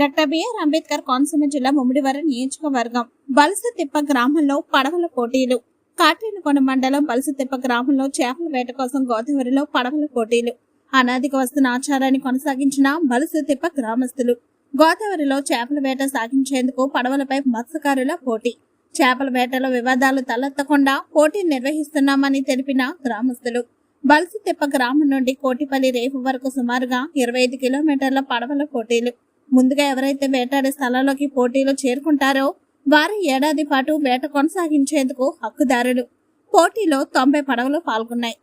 Doctor BR Ambedkar Konaseema జిల్లా ముమ్మిడివరం నియోజకవర్గం బలసతిప్ప గ్రామంలో పడవల పోటీలు. కాటేనకొండ మండలం బలసతిప్ప గ్రామంలో చేపల వేట కోసం గోదావరిలో పడవల పోటీలు. అనాదికి వస్తున్న ఆచారాన్ని కొనసాగించిన బలసతిప్ప గ్రామస్తులు. గోదావరిలో చేపల వేట సాగించేందుకు పడవలపై మత్స్యకారుల పోటీ. చేపల వేటలో వివాదాలు తలెత్తకుండా పోటీ నిర్వహిస్తున్నామని తెలిపిన గ్రామస్తులు. బలసతిప్ప గ్రామం నుండి కోటిపల్లి రేపు వరకు సుమారుగా ఇరవై ఐదు కిలోమీటర్ల పడవల పోటీలు. ముందుగా ఎవరైతే వేటాడే స్థలాల్లోకి పోటీలో చేరుకుంటారో వారు ఏడాది పాటు వేట కొనసాగించేందుకు హక్కుదారులు. పోటీలో తొంభై పడవలు పాల్గొన్నాయి.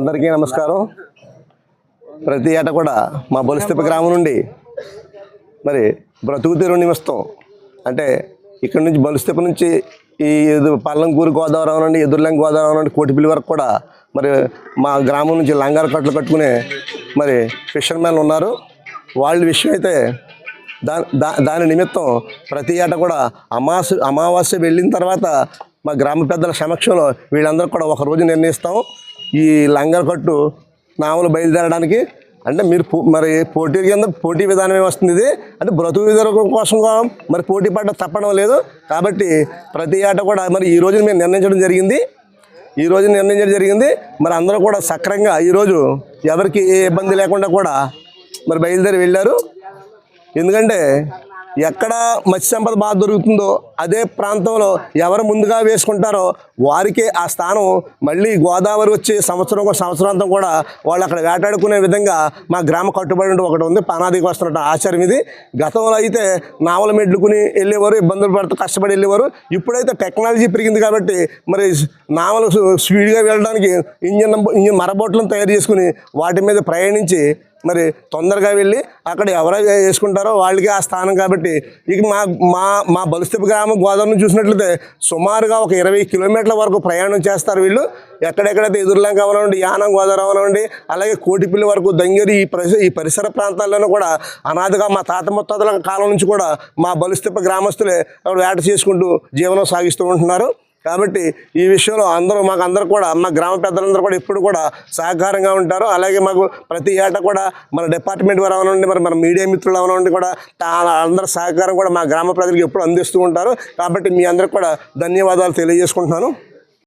అందరికీ నమస్కారం. ప్రతి ఏట కూడా మా బొలిస్తెప్ప గ్రామం నుండి మరి బ్రతుకుతీరు తెరువు నిమిస్తం అంటే ఇక్కడ నుంచి బొలిస్తిప్ప నుంచి ఈ పల్లంకూరు గోదావరి నుండి ఎదుర్లం గోదావరి నుండి కోటిపిల్లి వరకు కూడా మరి మా గ్రామం నుంచి లంగార కట్టలు కట్టుకునే మరి ఫిషర్మెన్ ఉన్నారు. వాళ్ళ విషయం అయితే దా దా దాని నిమిత్తం ప్రతి ఏట కూడా అమావాస్య అమావాస్య వెళ్ళిన తర్వాత మా గ్రామ పెద్దల సమక్షంలో వీళ్ళందరూ కూడా ఒక రోజు నిర్ణయిస్తాం. ఈ లంగర్ కట్టు నావలు బయలుదేరడానికి అంటే మీరు పో- మరి పోటీ కింద పోటీ విధానం వస్తుంది ఇది? అంటే బ్రతుకు విధానం కోసం మరి పోటీ పడ్డ తప్పడం లేదు. కాబట్టి ప్రతి ఆట కూడా మరి ఈ రోజు మేము నిర్ణయించడం జరిగింది. ఈ రోజు నిర్ణయించడం జరిగింది. మరి అందరూ కూడా సక్రంగా ఈరోజు ఎవరికి ఏ ఇబ్బంది లేకుండా కూడా మరి బయలుదేరి వెళ్ళారు. ఎందుకంటే ఎక్కడ మత్స్య సంపద బాధ దొరుకుతుందో అదే ప్రాంతంలో ఎవరు ముందుగా వేసుకుంటారో వారికే ఆ స్థానం మళ్ళీ గోదావరి వచ్చే సంవత్సరం ఒక సంవత్సరాంతం కూడా వాళ్ళు అక్కడ వేటాడుకునే విధంగా మా గ్రామ కట్టుబడి ఒకటి ఉంది. పానాదికి వస్తున్నట్టు ఆచారం ఇది. గతంలో అయితే నావల మెడ్లుకుని వెళ్ళేవారు ఇబ్బందులు పడుతూ కష్టపడి వెళ్ళేవారు. ఇప్పుడైతే టెక్నాలజీ పెరిగింది కాబట్టి మరి నావలు స్పీడ్గా వెళ్ళడానికి ఇంజన్ ఇంజన్ మరబోట్లను తయారు చేసుకుని వాటి మీద ప్రయాణించి మరి తొందరగా వెళ్ళి అక్కడ ఎవరైతే వేసుకుంటారో వాళ్ళకి ఆ స్థానం కాబట్టి ఇక మా మా మా బలిస్తపు గ్రామ గోదావరిని చూసినట్లయితే సుమారుగా ఒక ఇరవై కిలోమీటర్ల వరకు ప్రయాణం చేస్తారు వీళ్ళు. ఎక్కడెక్కడైతే ఎదుర్లంక అవనండి యానం గోదావరి అవనండి అలాగే కోటిపల్లి వరకు దంగేరి ఈ పరిస ఈ పరిసర ప్రాంతాల్లోనూ కూడా అనాథగా మా తాత ముత్తాతల కాలం నుంచి కూడా మా బలిస్తప్ప గ్రామస్తులే వేట చేసుకుంటూ జీవనం సాగిస్తూ ఉంటున్నారు. కాబట్టి ఈ విషయంలో అందరూ మాకు అందరూ కూడా మా గ్రామ పెద్దలందరూ కూడా ఎప్పుడు కూడా సహకారంగా ఉంటారు. అలాగే మాకు ప్రతి ఏటా కూడా మన డిపార్ట్మెంట్ వారు అవనండి మరి మన మీడియా మిత్రులు అవనండి కూడా అందరి సహకారం కూడా మా గ్రామ ప్రజలకు ఎప్పుడు అందిస్తూ ఉంటారు. కాబట్టి మీ అందరికి కూడా ధన్యవాదాలు తెలియజేసుకుంటున్నాను.